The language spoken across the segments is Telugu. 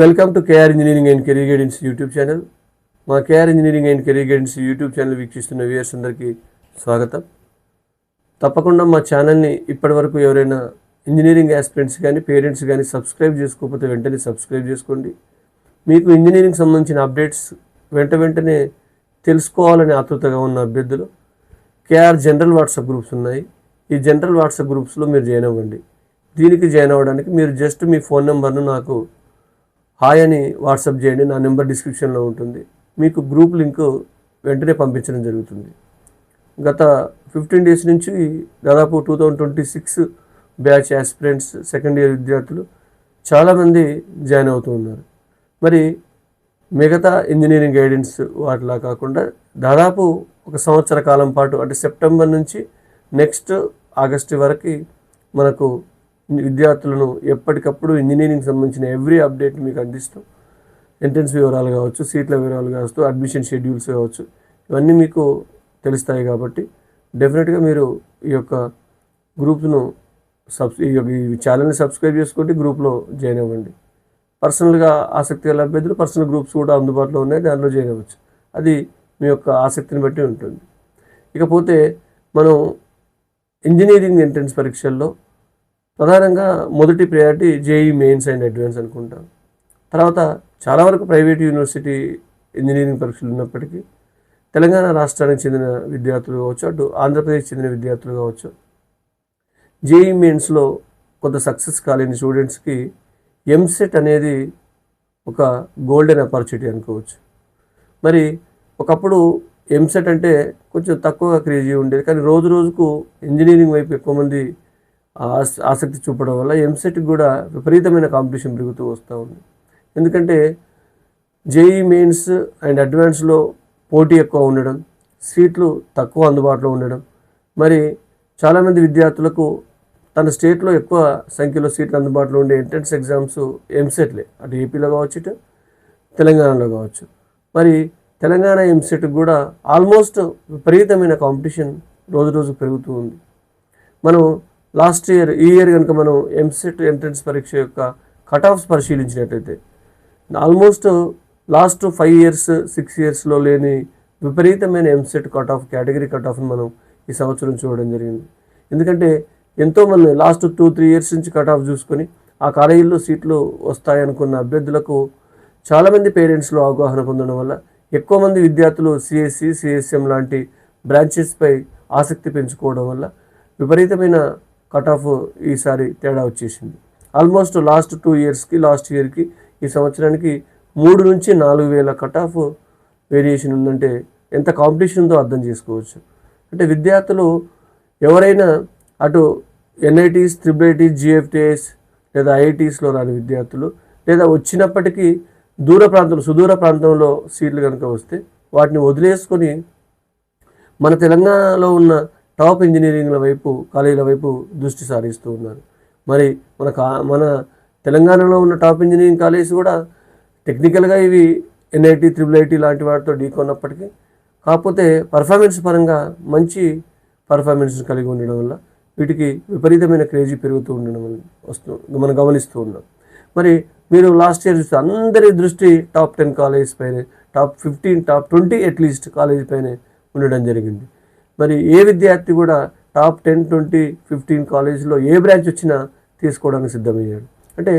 Welcome to KR engineering and career guidance YouTube channel మా KR engineering and career guidance YouTube channel వీక్షిస్తున్న వ్యూయర్స్ అందరికీ స్వాగతం. తప్పకుండా మా ఛానల్ని ఇప్పటివరకు ఎవరైనా ఇంజనీరింగ్ ఆస్పిరెంట్స్ కానీ పేరెంట్స్ కానీ సబ్స్క్రైబ్ చేసుకోకపోతే వెంటనే సబ్స్క్రైబ్ చేసుకోండి. మీకు ఇంజనీరింగ్ సంబంధించిన అప్డేట్స్ వెంట వెంటనే తెలుసుకోవాలని ఆతృతగా ఉన్న అభ్యర్థులు కేఆర్ జనరల్ వాట్సాప్ గ్రూప్స్ ఉన్నాయి. ఈ జనరల్ వాట్సాప్ గ్రూప్స్లో మీరు జాయిన్ అవ్వండి. దీనికి జాయిన్ అవ్వడానికి మీరు జస్ట్ మీ ఫోన్ నెంబర్ను నాకు హాయ్ అని వాట్సాప్ చేయండి నా నెంబర్ డిస్క్రిప్షన్లో ఉంటుంది. మీకు గ్రూప్ లింక్ వెంటనే పంపించడం జరుగుతుంది. గత ఫిఫ్టీన్ డేస్ నుంచి దాదాపు two thousand twenty six batch aspirants second year విద్యార్థులు చాలామంది జాయిన్ అవుతూ ఉన్నారు. మరి మిగతా ఇంజనీరింగ్ గైడెన్స్ వాటిలా కాకుండా దాదాపు ఒక సంవత్సర కాలం పాటు అంటే సెప్టెంబర్ నుంచి నెక్స్ట్ ఆగస్టు వరకు మనకు విద్యార్థులను ఎప్పటికప్పుడు ఇంజనీరింగ్ సంబంధించిన ఎవ్రీ అప్డేట్ మీకు అందిస్తూ ఎంట్రన్స్ వివరాలు కావచ్చు సీట్ల వివరాలు కావచ్చు అడ్మిషన్ షెడ్యూల్స్ కావచ్చు ఇవన్నీ మీకు తెలుస్తాయి కాబట్టి డెఫినెట్గా మీరు ఈ యొక్క గ్రూప్ను సబ్ ఈ యొక్క ఈ ఛానల్ని సబ్స్క్రైబ్ చేసుకోండి గ్రూప్లో జాయిన్ అవ్వండి. పర్సనల్గా ఆసక్తి గల అభ్యర్థులు పర్సనల్ గ్రూప్స్ కూడా అందుబాటులో ఉన్నాయి దానిలో జాయిన్ అవ్వచ్చు. అది మీ యొక్క ఆసక్తిని బట్టి ఉంటుంది. ఇకపోతే మనం ఇంజనీరింగ్ ఎంట్రన్స్ పరీక్షల్లో ప్రధానంగా మొదటి priority JEE mains and advance అనుకుంటాం. తర్వాత చాలా వరకు ప్రైవేట్ యూనివర్సిటీ ఇంజనీరింగ్ పరీక్షలు ఉన్నప్పటికీ తెలంగాణ రాష్ట్రానికి చెందిన విద్యార్థులు కావచ్చు అటు ఆంధ్రప్రదేశ్ చెందిన విద్యార్థులు కావచ్చు జేఈ మెయిన్స్లో కొంత సక్సెస్ కాలేని స్టూడెంట్స్కి ఎంసెట్ అనేది ఒక గోల్డెన్ ఆపర్చునిటీ అనుకోవచ్చు. మరి ఒకప్పుడు ఎంసెట్ అంటే కొంచెం తక్కువ క్రేజీ ఉండేది కానీ రోజు రోజుకు ఇంజనీరింగ్ వైపు ఎక్కువ మంది ఆసక్తి చూపడం వల్ల ఎంసెట్కి కూడా విపరీతమైన కాంపిటీషన్ పెరుగుతూ వస్తూ ఉంది. ఎందుకంటే జేఈ మెయిన్స్ అండ్ అడ్వాన్స్లో పోటీ ఎక్కువ ఉండడం సీట్లు తక్కువ అందుబాటులో ఉండడం మరి చాలామంది విద్యార్థులకు తన స్టేట్లో ఎక్కువ సంఖ్యలో సీట్లు అందుబాటులో ఉండే ఎంట్రన్స్ ఎగ్జామ్స్ ఎంసెట్లే అటు ఏపీలో కావచ్చు ఇటు తెలంగాణలో కావచ్చు. మరి తెలంగాణ ఎంసెట్ కూడా ఆల్మోస్ట్ విపరీతమైన కాంపిటీషన్ రోజు రోజు పెరుగుతూ ఉంది. మనం లాస్ట్ ఇయర్ ఈ ఇయర్ కనుక మనం ఎంసెట్ ఎంట్రన్స్ పరీక్ష యొక్క cut offs పరిశీలించినట్టయితే almost last five years six ఇయర్స్లో లేని విపరీతమైన EAMCET cut off category cut ఆఫ్ని మనం ఈ సంవత్సరం చూడడం జరిగింది. ఎందుకంటే ఎంతోమంది లాస్ట్ టూ త్రీ ఇయర్స్ నుంచి కట్ ఆఫ్ చూసుకొని ఆ కాలేజీల్లో సీట్లు వస్తాయనుకున్న అభ్యర్థులకు చాలామంది పేరెంట్స్లో అవగాహన పొందడం వల్ల ఎక్కువ మంది విద్యార్థులు సిఎస్సి సిఎస్ఎం లాంటి బ్రాంచెస్పై ఆసక్తి పెంచుకోవడం వల్ల విపరీతమైన కట్ ఆఫ్ ఈసారి తేడా వచ్చేసింది. ఆల్మోస్ట్ లాస్ట్ టూ ఇయర్స్కి లాస్ట్ ఇయర్కి ఈ సంవత్సరానికి మూడు నుంచి నాలుగు వేల కట్ ఆఫ్ వేరియేషన్ ఉందంటే ఎంత కాంపిటీషన్ ఉందో అర్థం చేసుకోవచ్చు. అంటే విద్యార్థులు ఎవరైనా అటు ఎన్ఐటీస్ త్రిబుల్ ఐటీస్ జిఎఫ్టీఎస్ లేదా ఐఐటీస్లో రాని విద్యార్థులు లేదా వచ్చినప్పటికీ దూర ప్రాంతంలో సుదూర ప్రాంతంలో సీట్లు కనుక వస్తే వాటిని వదిలేసుకొని మన తెలంగాణలో ఉన్న టాప్ ఇంజనీరింగ్ల వైపు కాలేజీల వైపు దృష్టి సారిస్తూ ఉన్నారు. మరి మన కా మన తెలంగాణలో ఉన్న టాప్ ఇంజనీరింగ్ కాలేజ్ కూడా టెక్నికల్గా ఇవి ఎన్ఐటి త్రిబుల్ ఐటీ లాంటి వాటితో ఢీకొన్నప్పటికీ కాకపోతే పర్ఫార్మెన్స్ పరంగా మంచి పర్ఫార్మెన్స్ కలిగి ఉండడం వల్ల వీటికి విపరీతమైన క్రేజీ పెరుగుతూ ఉండడం వస్తు వస్తూ మనం గమనిస్తూ ఉన్నాం. మరి మీరు లాస్ట్ ఇయర్ చూస్తే అందరి దృష్టి టాప్ టెన్ కాలేజ్ పైనే top fifteen top twenty at least college పైనే ఉండడం జరిగింది. మరి ఏ విద్యార్థి కూడా టాప్ టెన్ ట్వంటీ ఫిఫ్టీన్ కాలేజ్లో ఏ బ్రాంచ్ వచ్చినా తీసుకోవడానికి సిద్ధమయ్యాడు. అంటే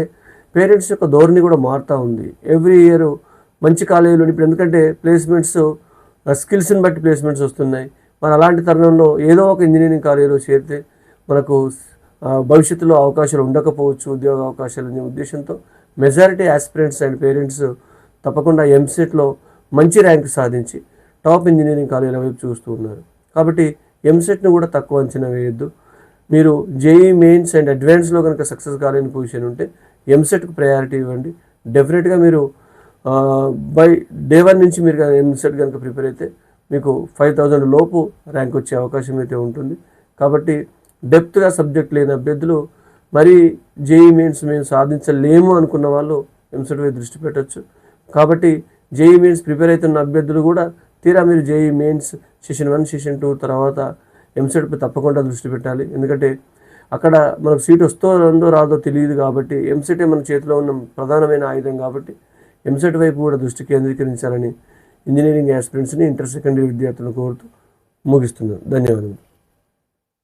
పేరెంట్స్ యొక్క ధోరణి కూడా మారుతూ ఉంది. ఎవ్రీ ఇయర్ మంచి కాలేజీలో ఇప్పుడు ఎందుకంటే ప్లేస్మెంట్స్ స్కిల్స్ని బట్టి ప్లేస్మెంట్స్ వస్తున్నాయి. మరి అలాంటి తరుణంలో ఏదో ఒక ఇంజనీరింగ్ కాలేజీలో చేరితే మనకు భవిష్యత్తులో అవకాశాలు ఉండకపోవచ్చు ఉద్యోగ అవకాశాలు అనే ఉద్దేశంతో మెజారిటీ ఆస్పిరెంట్స్ అండ్ పేరెంట్స్ తప్పకుండా ఎంసెట్లో మంచి ర్యాంక్ సాధించి టాప్ ఇంజనీరింగ్ కాలేజీల వైపు చూస్తూ ఉన్నారు. కాబట్టి ఎంసెట్ను కూడా తక్కువ అంచనా వేయొద్దు. మీరు జేఈ మెయిన్స్ అండ్ అడ్వాన్స్లో కనుక సక్సెస్ కాలేని పొజిషన్ ఉంటే ఎంసెట్కు ప్రయారిటీ ఇవ్వండి. డెఫినెట్గా మీరు బై డే వన్ నుంచి మీరు ఎంసెట్ కనుక ప్రిపేర్ అయితే మీకు ఫైవ్ థౌజండ్ లోపు ర్యాంక్ వచ్చే అవకాశం అయితే ఉంటుంది. కాబట్టి డెప్త్గా సబ్జెక్ట్ లేని అభ్యర్థులు మరి జేఈ మెయిన్స్ మేము సాధించలేము అనుకున్న వాళ్ళు ఎంసెట్ వైపు దృష్టి పెట్టచ్చు. కాబట్టి జేఈ మెయిన్స్ ప్రిపేర్ అవుతున్న అభ్యర్థులు కూడా తీరా మీరు JEE mains session one session two తర్వాత ఎంసెట్పై తప్పకుండా దృష్టి పెట్టాలి. ఎందుకంటే అక్కడ మనకు సీట్ వస్తో రందో రాదో తెలియదు కాబట్టి ఎంసెటే మన చేతిలో ఉన్న ప్రధానమైన ఆయుధం కాబట్టి ఎంసెట్ వైపు కూడా దృష్టి కేంద్రీకరించాలని ఇంజనీరింగ్ యాస్పిరెంట్స్ని ఇంటర్ సెకండరీ విద్యార్థులను కోరుతూ ముగిస్తున్నాను. ధన్యవాదాలు